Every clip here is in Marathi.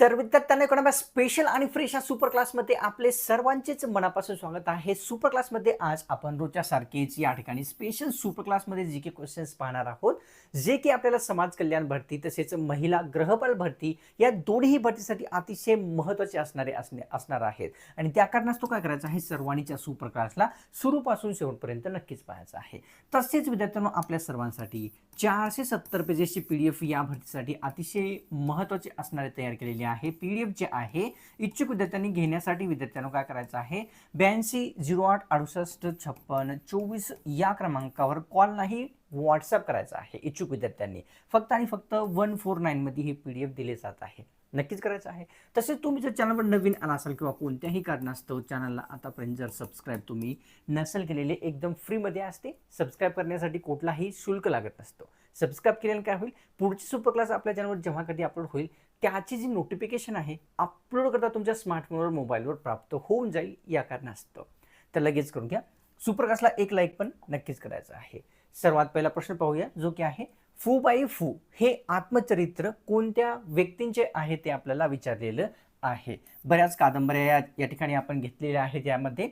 तर विद्यार्थ्यांना कोणा स्पेशल आणि फ्रेश या सुपर क्लासमध्ये आपले सर्वांचेच मनापासून स्वागत आहे. सुपर क्लासमध्ये आज आपण रोजच्या सारखेच या ठिकाणी स्पेशल सुपर क्लासमध्ये जी के क्वेश्चन्स पाहणार आहोत. जे की आपल्याला समाज कल्याण भरती तसेच महिला ग्रहपाल भरती या दोन्ही भरतीसाठी अतिशय महत्त्वाचे असणारे असणे असणार आहेत. आणि त्या कारणास्तव काय करायचं आहे? सर्वांनीच्या सुपर क्लासला सुरूपासून शेवटपर्यंत नक्कीच पाहायचं आहे. तसेच विद्यार्थ्यांनो आपल्या सर्वांसाठी चारशे सत्तर पेजेसची पी डी एफ या भरतीसाठी अतिशय महत्त्वाचे असणारे तयार केलेले आहे पी डी एफ जे आहे इच्छुक विद्यार्थ्यांनी घेण्यासाठी विद्यार्थ्यांना काय करायचं आहे? ब्याऐंशी झिरो आठ अडुसष्ट छप्पन चोवीस या क्रमांकावर कॉल नाही व्हॉट्सअप करायचा आहे इच्छुक विद्यार्थ्यांनी. फक्त आणि फक्त वन फोर नाईनमध्ये हे पी डी एफ दिले जात आहे. नक्कीच करायचं आहे. तसेच तुम्ही जर चॅनलवर नवीन आला असाल किंवा कोणत्याही कारणास्तव चॅनलला आतापर्यंत जर सबस्क्राईब तुम्ही नसेल केलेले एकदम फ्रीमध्ये असते सबस्क्राईब करण्यासाठी कुठलाही शुल्क लागत नसतो. सबस्क्राईब केल्याने काय होईल? पुढची सुपर क्लास आपल्या चॅनलवर जेव्हा कधी अपलोड होईल त्याची जी नोटिफिकेशन आहे अपलोड करता तुमच्या स्मार्टफोनवर मोबाईलवर प्राप्त होऊन जाईल या कारणास्तव. तर लगेच करून घ्या. सुपरकास्टला एक लाईक पण नक्कीच करायचं आहे. सर्वात पहिला प्रश्न पाहूया जो की आहे फू बाई फू हे आत्मचरित्र कोणत्या व्यक्तींचे आहे ते आपल्याला विचारलेलं आहे. बऱ्याच कादंबऱ्या या या ठिकाणी आपण घेतलेल्या आहेत यामध्ये.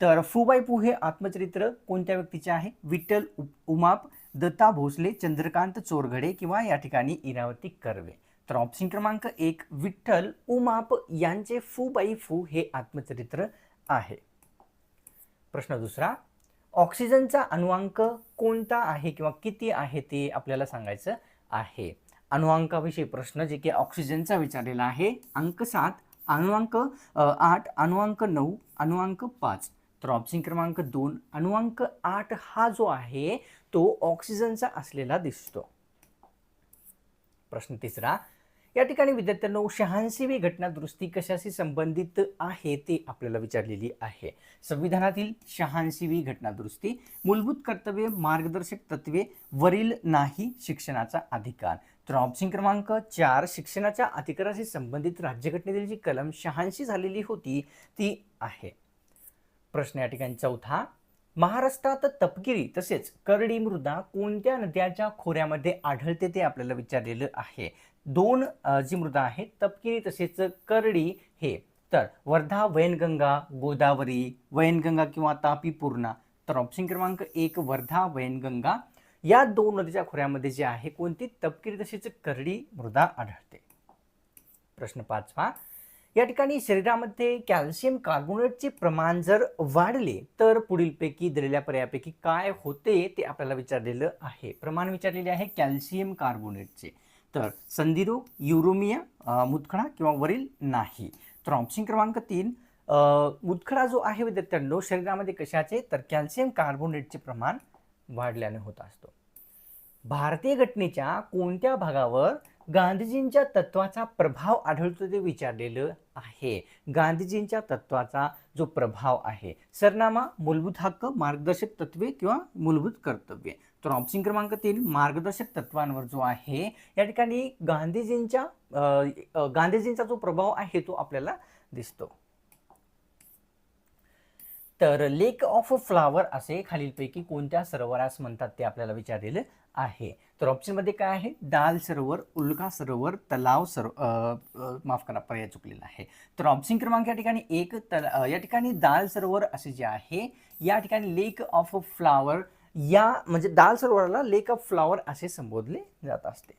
तर फू बाय फू हे आत्मचरित्र कोणत्या व्यक्तीचे आहे? विठ्ठल उमाप दत्ता भोसले चंद्रकांत चोरघडे किंवा या ठिकाणी इरावती कर्वे. तर ऑप्शन क्रमांक एक विठ्ठल उमाप यांचे फू बाई फू हे आत्मचरित्र आहे. प्रश्न दुसरा ऑक्सिजनचा अनुवांक कोणता आहे किंवा किती आहे ते आपल्याला सांगायचं आहे. अनुवांकाविषयी प्रश्न जे की ऑक्सिजनचा विचारलेला आहे अंक सात अनुवांक आठ अनुवांक नऊ अनुवांक पाच. तर ऑप्शन क्रमांक दोन अनुवांक आठ हा जो आहे तो ऑक्सिजनचा असलेला दिसतो. प्रश्न तिसरा या ठिकाणी विद्यार्थ्यांनो शहाऐंशीवी घटना दुरुस्ती कशाशी संबंधित आहे ते आपल्याला विचारलेली आहे. संविधानातील शहाऐंशीवी घटना दुरुस्ती मूलभूत कर्तव्ये मार्गदर्शक तत्वे वरील नाही शिक्षणाचा अधिकार. तर ऑप्शन क्रमांक चार शिक्षणाच्या अधिकाराशी संबंधित राज्यघटनेतील जी कलम शहाऐंशी झालेली होती ती आहे. प्रश्न या ठिकाणी चौथा महाराष्ट्रात तपकिरी तसेच करडी मृदा कोणत्या नद्याच्या खोऱ्यामध्ये आढळते ते आपल्याला विचारलेलं आहे. दोन जी मृदा आहेत तपकिरी तसेच करडी हे. तर वर्धा वैनगंगा गोदावरी वैनगंगा किंवा तापी पूर्णा तर ऑप्शन क्रमांक एक वर्धा वैनगंगा. या दोन नदीच्या खोऱ्यामध्ये जे आहे कोणती? तपकिरी तसेच करडी मृदा आढळते. प्रश्न पाचवा. या ठिकाणी शरीरामध्ये कॅल्शियम कार्बोनेटचे प्रमाण जर वाढले तर पुढीलपैकी दिलेल्या पर्यायापैकी काय होते ते आपल्याला विचारलेलं आहे. प्रमाण विचारलेले आहे कॅल्शियम कार्बोनेटचे. तर संधिरोग युरोमिया मुतखडा किंवा वरील नाही. तर ऑप्शन क्रमांक तीन मुतखडा जो आहे विद्यार्थ्यांनो शरीरामध्ये कशाचे? तर कॅल्शियम कार्बोनेटचे प्रमाण वाढल्याने होत असतो. भारतीय घटनेच्या कोणत्या भागावर गांधीजींच्या तत्वाचा प्रभाव आढळतो ते विचारलेलं आहे. गांधीजींच्या तत्वाचा जो प्रभाव आहे सरनामा मूलभूत हक्क मार्गदर्शक तत्वे किंवा मूलभूत कर्तव्ये. तर ऑप्शन क्रमांक तीन मार्गदर्शक तत्वांवर जो आहे या ठिकाणी गांधीजींच्या गांधीजींचा जो प्रभाव आहे तो आपल्याला दिसतो. तर लेक ऑफ फ्लावर असे खालीलपैकी कोणत्या सरोवरास म्हणतात ते आपल्याला विचारलेलं आहे. तर ऑप्शनमध्ये काय आहे? दाल सरोवर उल्का सरोवर तलाव सरो माफ करा पर्याय चुकलेला आहे. तर ऑप्शन क्रमांक या ठिकाणी एक तला या ठिकाणी दाल सरोवर असे जे आहे या ठिकाणी लेक ऑफ फ्लावर या म्हणजे दाल सरोवराला लेक ऑफ फ्लॉवर असे संबोधले जात असते.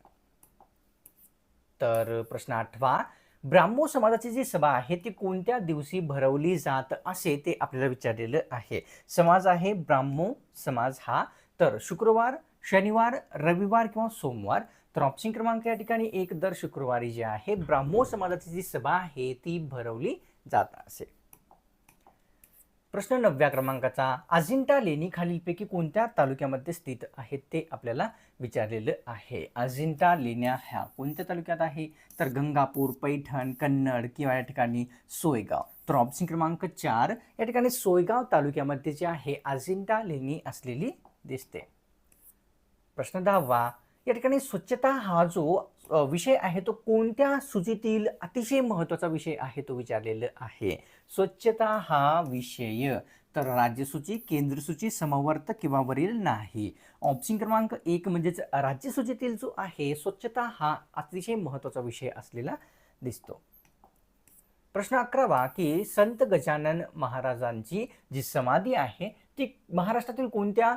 तर प्रश्न आठवा ब्राह्मो समाजाची जी सभा आहे ती कोणत्या दिवशी भरवली जात असे ते आपल्याला विचारलेलं आहे. समाज आहे ब्राह्मो समाज हा. तर शुक्रवार शनिवार रविवार किंवा सोमवार तर ऑप्शन क्रमांक या ठिकाणी एक दर शुक्रवारी जे आहे ब्राह्मो समाजाची जी सभा आहे ती भरवली जात असे. प्रश्न नवव्या क्रमांकाचा. अजिंठा लेणी खालीलपैकी कोणत्या तालुक्यामध्ये स्थित आहेत ते आपल्याला विचारलेलं आहे. अजिंठा लेण्या ह्या कोणत्या तालुक्यात आहे? तर गंगापूर पैठण कन्नड किंवा या ठिकाणी सोयगाव. तर ऑप्शन क्रमांक चार या ठिकाणी सोयगाव तालुक्यामध्ये जे आहे अजिंठा लेणी असलेली दिसते. प्रश्न दहावा या ठिकाणी स्वच्छता हा जो विषय आहे तो कोणत्या सूचीतील अतिशय महत्त्वाचा विषय आहे तो विचारलेला आहे. स्वच्छता हा विषय तर राज्यसूची केंद्रसूची समवर्त किंवा वरील नाही. ऑप्शन क्रमांक एक म्हणजेच राज्यसूचीतील जो आहे स्वच्छता हा अतिशय महत्त्वाचा विषय असलेला दिसतो. प्रश्न अकरावा की संत गजानन महाराजांची जी समाधी आहे ती महाराष्ट्रातील कोणत्या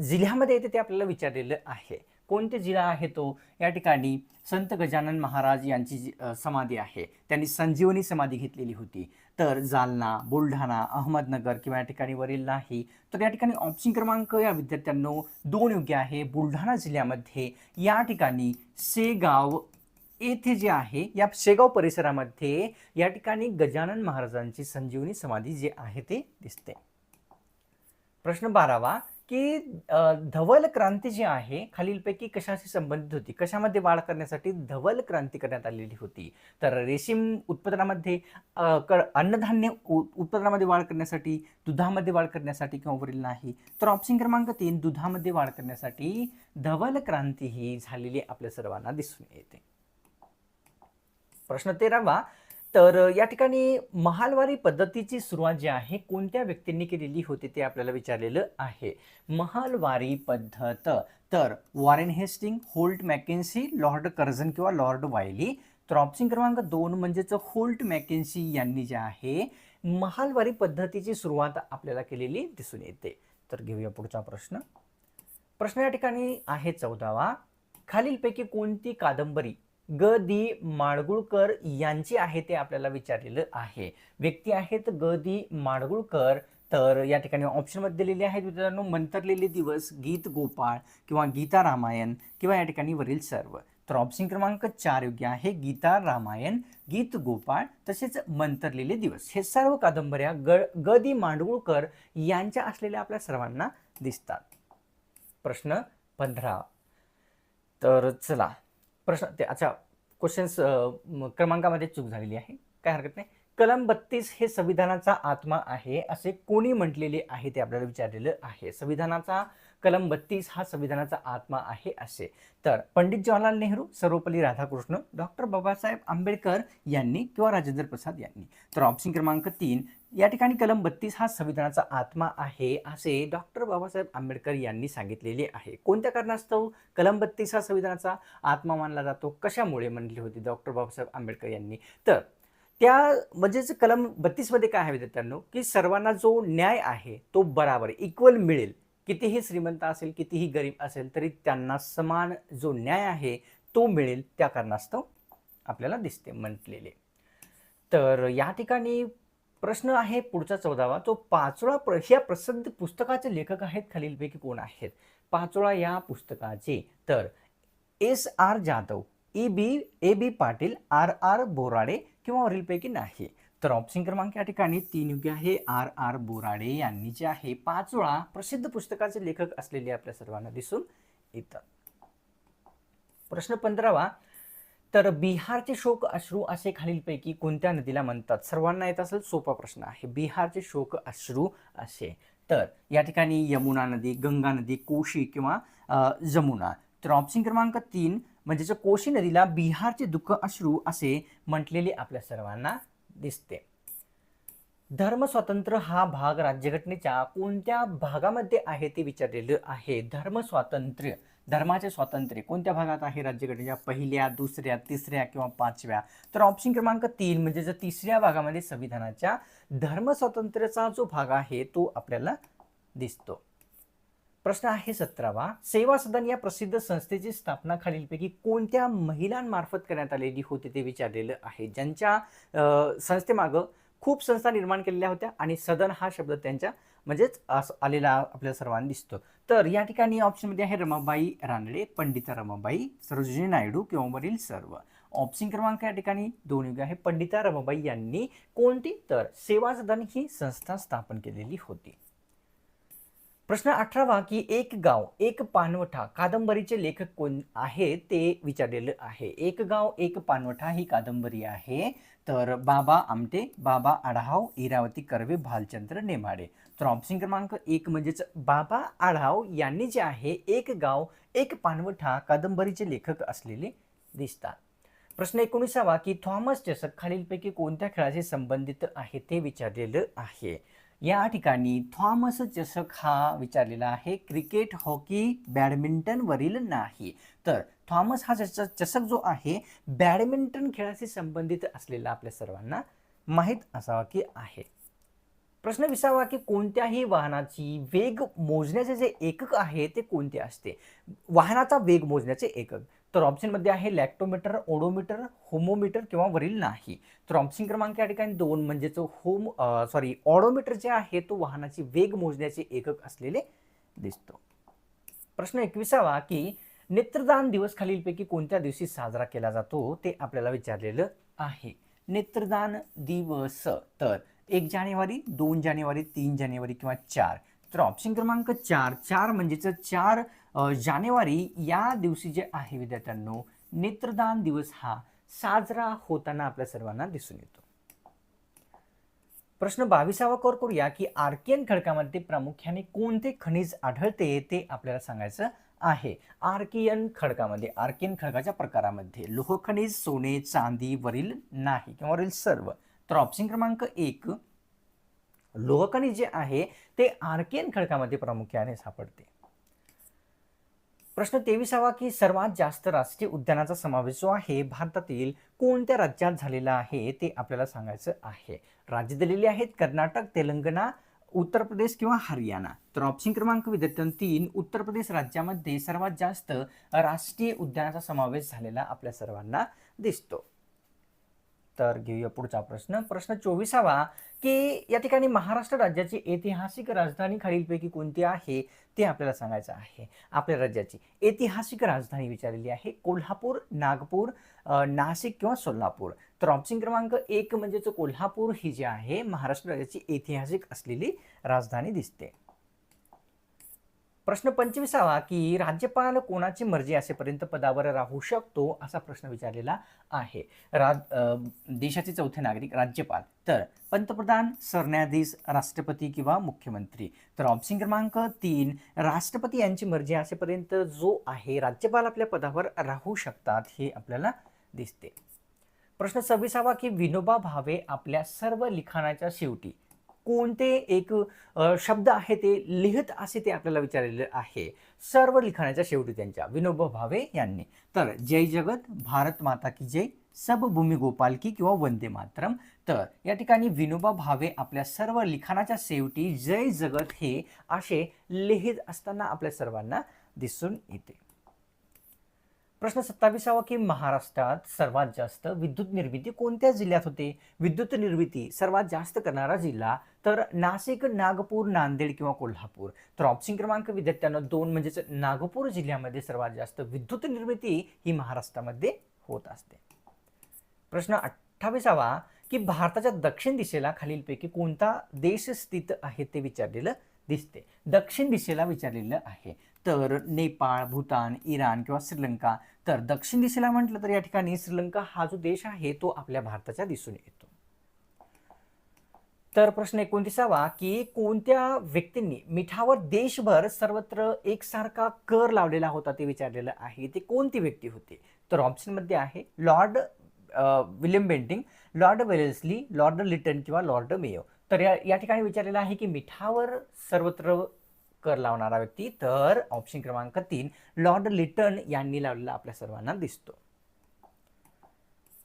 जिल्ह्यामध्ये येते ते आपल्याला विचारलेलं आहे. कोणते जिल्हा आहे तो? या ठिकाणी संत गजानन महाराज यांची जी समाधी आहे त्यांनी संजीवनी समाधी घेतलेली होती. तर जालना बुलढाणा अहमदनगर किंवा या ठिकाणी वरील नाही तर या ठिकाणी ऑप्शन क्रमांक या विद्यार्थ्यांनो दोन योग्य आहे. बुलढाणा जिल्ह्यामध्ये या ठिकाणी शेगाव येथे जे आहे या शेगाव परिसरामध्ये या ठिकाणी गजानन महाराजांची संजीवनी समाधी जी आहे ते दिसते. प्रश्न बारावा की धवल क्रांती जी आहे खालीलपैकी कशाशी संबंधित होती? कशामध्ये वाढ करण्यासाठी धवल क्रांती करण्यात आलेली होती? तर रेशीम उत्पादनामध्ये अन्नधान्य उ- उत्पादनामध्ये वाढ करण्यासाठी दुधामध्ये वाढ करण्यासाठी किंवा वरील नाही तर ऑप्शन क्रमांक तीन दुधामध्ये वाढ करण्यासाठी धवल क्रांती ही झालेली आपल्या सर्वांना दिसून येते. प्रश्न तेरावा तर या ठिकाणी महालवारी पद्धतीची सुरुवात जी आहे कोणत्या व्यक्तींनी केलेली होती ते आपल्याला विचारलेलं आहे. महालवारी पद्धत. तर Warren Hasting Holt Mackenzie Lord Curzon किंवा लॉर्ड वायली. तर ऑप्शन क्रमांक दोन म्हणजेच होल्ट मॅकेन्सी यांनी जे आहे महालवारी पद्धतीची सुरुवात आपल्याला केलेली दिसून येते. तर घेऊया पुढचा प्रश्न. प्रश्न या ठिकाणी आहे चौदावा. खालीलपैकी कोणती कादंबरी ग दि माडगुळकर यांची आहे ते आपल्याला विचारलेलं आहे. व्यक्ती आहेत ग दि माडगुळकर तर या ठिकाणी ऑप्शनमध्ये दिलेले आहेत मित्रांनो मंतरलेले दिवस गीत गोपाळ किंवा गीता रामायण किंवा या ठिकाणी वरील सर्व. तर ऑप्शन क्रमांक चार योग्य आहे गीता रामायण गीत गोपाळ तसेच मंतरलेले दिवस. हे सर्व कादंबऱ्या ग ग दि माडगुळकर यांच्या असलेल्या आपल्या सर्वांना दिसतात. प्रश्न पंधरा. तर चला प्रश्न ते अच्छा क्वेश्चन्स क्रमांकामध्ये चूक झालेली आहे. काय हरकत नाही. कलम बत्तीस हे संविधानाचा आत्मा आहे असे कोणी म्हटलेले आहे ते आपल्याला विचारलेलं आहे. संविधानाचा कलम बत्तीस हा संविधानाचा आत्मा आहे असे. तर पंडित जवाहरलाल नेहरू सर्वपल्ली राधाकृष्ण डॉक्टर बाबासाहेब आंबेडकर यांनी किंवा राजेंद्र प्रसाद यांनी. तर ऑप्शन क्रमांक तीन या ठिकाणी कलम बत्तीस हा संविधानाचा आत्मा आहे असे डॉक्टर बाबासाहेब आंबेडकर यांनी सांगितलेले आहे. कोणत्या कारणास्तव कलम बत्तीस हा संविधानाचा आत्मा मानला जातो? कशामुळे म्हणली होती डॉक्टर बाबासाहेब आंबेडकर यांनी? तर त्या म्हणजेच कलम बत्तीसमध्ये काय आहे विद्यार्थ्यांनो? की सर्वांना जो न्याय आहे तो बराबर इक्वल मिळेल. कितीही श्रीमंत असेल कितीही गरीब असेल तरी त्यांना समान जो न्याय आहे तो मिळेल त्या कारणास्तव आपल्याला दिसते म्हटलेले. तर या ठिकाणी प्रश्न आहे पुढचा चौदावा. तो पाचोळा प्र ह्या प्रसिद्ध पुस्तकाचे लेखक आहेत खालीलपैकी कोण आहेत? पाचोळा या पुस्तकाचे. तर S R Jadhav E B A B Patil R R Borade किंवा वरीलपैकी नाही. तर ऑप्शन क्रमांक या ठिकाणी तीन योग्य आहे. आर आर बोराडे यांनी जे आहे पाचोळा प्रसिद्ध पुस्तकाचे लेखक असलेले आपल्या सर्वांना दिसून येतात प्रश्न पंधरावा तर बिहारचे शोक अश्रू असे खालीलपैकी कोणत्या नदीला म्हणतात? सर्वांना येत असेल सोपा प्रश्न आहे. बिहारचे शोक अश्रू असे. तर या ठिकाणी यमुना नदी गंगा नदी कोशी किंवा जमुना. तर ऑप्शन क्रमांक तीन म्हणजेच कोशी नदीला बिहारचे दुःख अश्रू असे म्हटलेले आपल्या सर्वांना दिसते. धर्मस्वातंत्र्य हा भाग राज्यघटनेच्या कोणत्या भागामध्ये आहे ते विचारलेलं आहे. धर्मस्वातंत्र्य धर्माचे स्वातंत्र्य कोणत्या भागात आहे राज्यघटनेच्या? पहिल्या दुसऱ्या तिसऱ्या किंवा पाचव्या? तर ऑप्शन क्रमांक तीन म्हणजे जर तिसऱ्या भागामध्ये संविधानाच्या धर्मस्वातंत्र्याचा जो भाग आहे तो आपल्याला दिसतो. प्रश्न आहे सतरावा. सेवा सदन या प्रसिद्ध संस्थेची स्थापना खालीलपैकी कोणत्या महिलांमार्फत करण्यात आलेली होती ते विचारलेलं आहे. ज्यांच्या संस्थेमागं खूप संस्था निर्माण केलेल्या होत्या आणि सदन हा शब्द त्यांच्या म्हणजेच आलेला आपल्या सर्वांना दिसतो. तर या ठिकाणी ऑप्शनमध्ये आहे रमाबाई रानडे पंडिता रमाबाई सरोजिनी नायडू किंवा वरील सर्व. ऑप्शन क्रमांक या ठिकाणी दोन योग्य आहे. पंडिता रमाबाई यांनी कोणती? तर सेवा सदन ही संस्था स्थापन केलेली होती. प्रश्न अठरावा की एक गाव एक पानवठा कादंबरीचे लेखक कोण आहे ते विचारलेलं आहे. एक गाव एक पानवठा ही कादंबरी आहे. तर बाबा आमटे बाबा आढाव इरावती कर्वे भालचंद्र नेमाडे. तर ऑप्शन क्रमांक एक म्हणजेच बाबा आढाव यांनी जे आहे एक गाव एक पानवठा कादंबरीचे लेखक असलेले दिसतात. प्रश्न एकोणीसावा की थॉमस चषक खालीलपैकी कोणत्या खेळाशी संबंधित आहे ते विचारलेलं आहे. या ठिकाणी थॉमस चषक हा विचारलेला आहे क्रिकेट हॉकी बॅडमिंटनवरील नाही. तर थॉमस हा चषक चषक जो आहे बॅडमिंटन खेळाशी संबंधित असलेला आपल्या सर्वांना माहीत असावा की आहे. प्रश्न विसावा की कोणत्याही वाहनाची वेग मोजण्याचे जे एकक आहे ते कोणते असते? वाहनाचा वेग मोजण्याचे एकक. तर ऑप्शनमध्ये आहे लॅक्टोमीटर ओडोमीटर होमोमीटर किंवा वरील नाही. तर ऑप्शन क्रमांक या ठिकाणी दोन म्हणजेच होम सॉरी ऑडोमीटर जे आहे तो वाहनाची वेग मोजण्याचे एकक असलेले दिसतो. प्रश्न एकविसावा की नेत्रदान दिवस खालीलपैकी कोणत्या दिवशी साजरा केला जातो ते आपल्याला विचारलेलं आहे. नेत्रदान दिवस तर एक जानेवारी दोन जानेवारी तीन जानेवारी किंवा चार. तर ऑप्शन क्रमांक चार. चार म्हणजेच चार जानेवारी या दिवशी जे आहे विद्यार्थ्यांनो नेत्रदान दिवस हा साजरा होताना आपल्या सर्वांना दिसून येतो. प्रश्न बावीसावा कोर करूया की आर्कियन खडकामध्ये प्रामुख्याने कोणते खनिज आढळते ते आपल्याला सांगायचं आहे. आर्कियन खडकामध्ये आर्कियन खडकाच्या प्रकारामध्ये लोह खनिज सोने चांदी वरील नाही किंवा वरील सर्व. तर ऑप्शन क्रमांक एक लोहखनिज जे आहे ते आर्कियन खडकामध्ये प्रामुख्याने सापडते. प्रश्न तेविसावा की सर्वात जास्त राष्ट्रीय उद्यानाचा समावेश जो आहे भारतातील कोणत्या राज्यात झालेला आहे ते आपल्याला सांगायचं आहे. राज्य दिलेली आहेत कर्नाटक तेलंगणा उत्तर प्रदेश किंवा हरियाणा. तर ऑप्शन क्रमांक विद्यार्थ्यांनो तीन उत्तर प्रदेश राज्यामध्ये सर्वात जास्त राष्ट्रीय उद्यानाचा समावेश झालेला आपल्या सर्वांना दिसतो. तर घेऊया पुढचा प्रश्न. प्रश्न चोवीसावा की या ठिकाणी महाराष्ट्र राज्याची ऐतिहासिक राजधानी खालीलपैकी कोणती आहे? ते आपल्याला सांगायचं आहे. आपल्या राज्याची ऐतिहासिक राजधानी विचारलेली आहे कोल्हापूर नागपूर नाशिक किंवा सोलापूर. तर ऑप्शन क्रमांक एक म्हणजेच कोल्हापूर ही जी आहे महाराष्ट्र राज्याची ऐतिहासिक असलेली राजधानी दिसते. प्रश्न पंचवीसावा की राज्यपाल कोणाची मर्जी असेपर्यंत पदावर राहू शकतो असा प्रश्न विचारलेला आहे. राज देशाचे चौथे नागरिक राज्यपाल. तर पंतप्रधान सरन्यायाधीश राष्ट्रपती किंवा मुख्यमंत्री. तर ऑप्शन क्रमांक तीन राष्ट्रपती यांची मर्जी असेपर्यंत जो आहे राज्यपाल आपल्या पदावर राहू शकतात हे आपल्याला दिसते. प्रश्न सव्वीसावा की विनोबा भावे आपल्या सर्व लिखाणाच्या शेवटी कोणते एक शब्द आहे ते लिहित असे ते आपल्याला विचारलेले आहे. सर्व लिखाणाच्या शेवटी त्यांच्या. विनोबा भावे यांनी. तर जय जगत भारत माता की जय सब भूमी गोपाल की किंवा वंदे मातरम. तर या ठिकाणी विनोबा भावे आपल्या सर्व लिखाणाच्या शेवटी जय जगत हे असे लिहित असताना आपल्या सर्वांना दिसून येते. प्रश्न सत्तावीसावा की महाराष्ट्रात सर्वात जास्त विद्युत निर्मिती कोणत्या जिल्ह्यात होते? विद्युत निर्मिती सर्वात जास्त करणारा जिल्हा तर नाशिक नागपूर नांदेड किंवा कोल्हापूर. तर ऑप्शन क्रमांक विद्यार्थ्यांना दोन म्हणजेच नागपूर जिल्ह्यामध्ये सर्वात जास्त विद्युत निर्मिती ही महाराष्ट्रामध्ये होत असते. प्रश्न अठ्ठावीसावा की भारताच्या दक्षिण दिशेला खालीलपैकी कोणता देश स्थित आहे ते विचारलेलं दिसते. दक्षिण दिशेला विचारलेलं आहे. तर नेपाळ भूतान इराण किंवा श्रीलंका. तर दक्षिण दिशेला म्हटलं तर या ठिकाणी श्रीलंका हा जो देश आहे तो आपल्या भारताच्या दिसून येतो. तर प्रश्न एकोणतीसावा की कोणत्या व्यक्तींनी मिठावर देशभर सर्वत्र एकसारखा कर लावलेला होता ते विचारलेलं आहे. ते कोणती व्यक्ती होती? तर ऑप्शनमध्ये आहे Lord William Bentinck Lord Wellesley Lord Lytton किंवा लॉर्ड मेयो तर या या ठिकाणी विचारलेलं आहे की मिठावर सर्वत्र कर लावणारा व्यक्ती तर ऑप्शन क्रमांक तीन लॉर्ड लिटन यांनी लावलेला आपल्या सर्वांना दिसतो.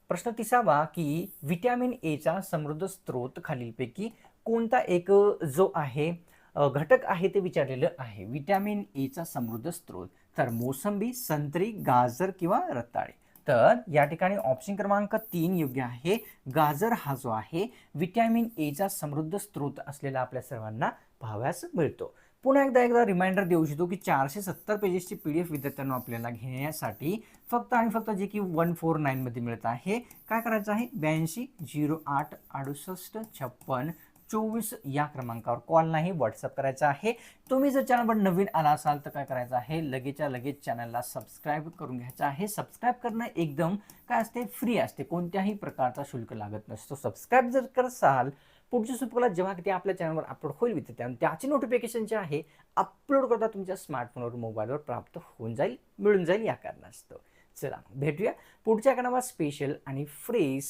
प्रश्न तिसावा की व्हिटॅमिन एचा समृद्ध स्रोत खालीलपैकी कोणता एक जो आहे? घटक आहे ते विचारलेलं आहे. व्हिटॅमिन एचा समृद्ध स्रोत तर मोसंबी संत्री गाजर किंवा रताळे. तर या ठिकाणी ऑप्शन क्रमांक तीन योग्य आहे. गाजर हा जो आहे विटॅमिन एचा समृद्ध स्रोत असलेला आपल्या सर्वांना पाहाव्यास मिळतो. पुन्हा एकदा एकदा रिमाइंडर देऊ इच्छितो की चारशे सत्तर पेजेसची पी डी एफ विद्यार्थ्यांना आपल्याला घेण्यासाठी फक्त आणि फक्त जे की वन फोर नाईनमध्ये मिळत आहे. काय करायचं आहे? ब्याऐंशी झिरो आठ अडुसष्ट छप्पन चोवीस या क्रमांकावर कॉल नाही व्हॉट्सअप करायचा आहे. तुम्ही जर चॅनलवर नवीन आला असाल तर काय करायचं आहे? लगेचच्या लगेच चॅनलला सबस्क्राईब करून घ्यायचं आहे. सबस्क्राईब करणं एकदम काय असते? फ्री असते. कोणत्याही प्रकारचा शुल्क लागत नसतो. सबस्क्राईब जर करसाल पुढच्या सुपला जेव्हा ते आपल्या चॅनलवर अपलोड होईल विद्यार्थ्यांना त्याची नोटिफिकेशन जे आहे अपलोड करता तुमच्या स्मार्टफोनवर मोबाईलवर प्राप्त होऊन जाईल मिळून जाईल या कारणास्तव. चला भेटूया पुढच्या कारणावर स्पेशल आणि फ्रेश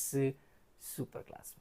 सुपर क्लास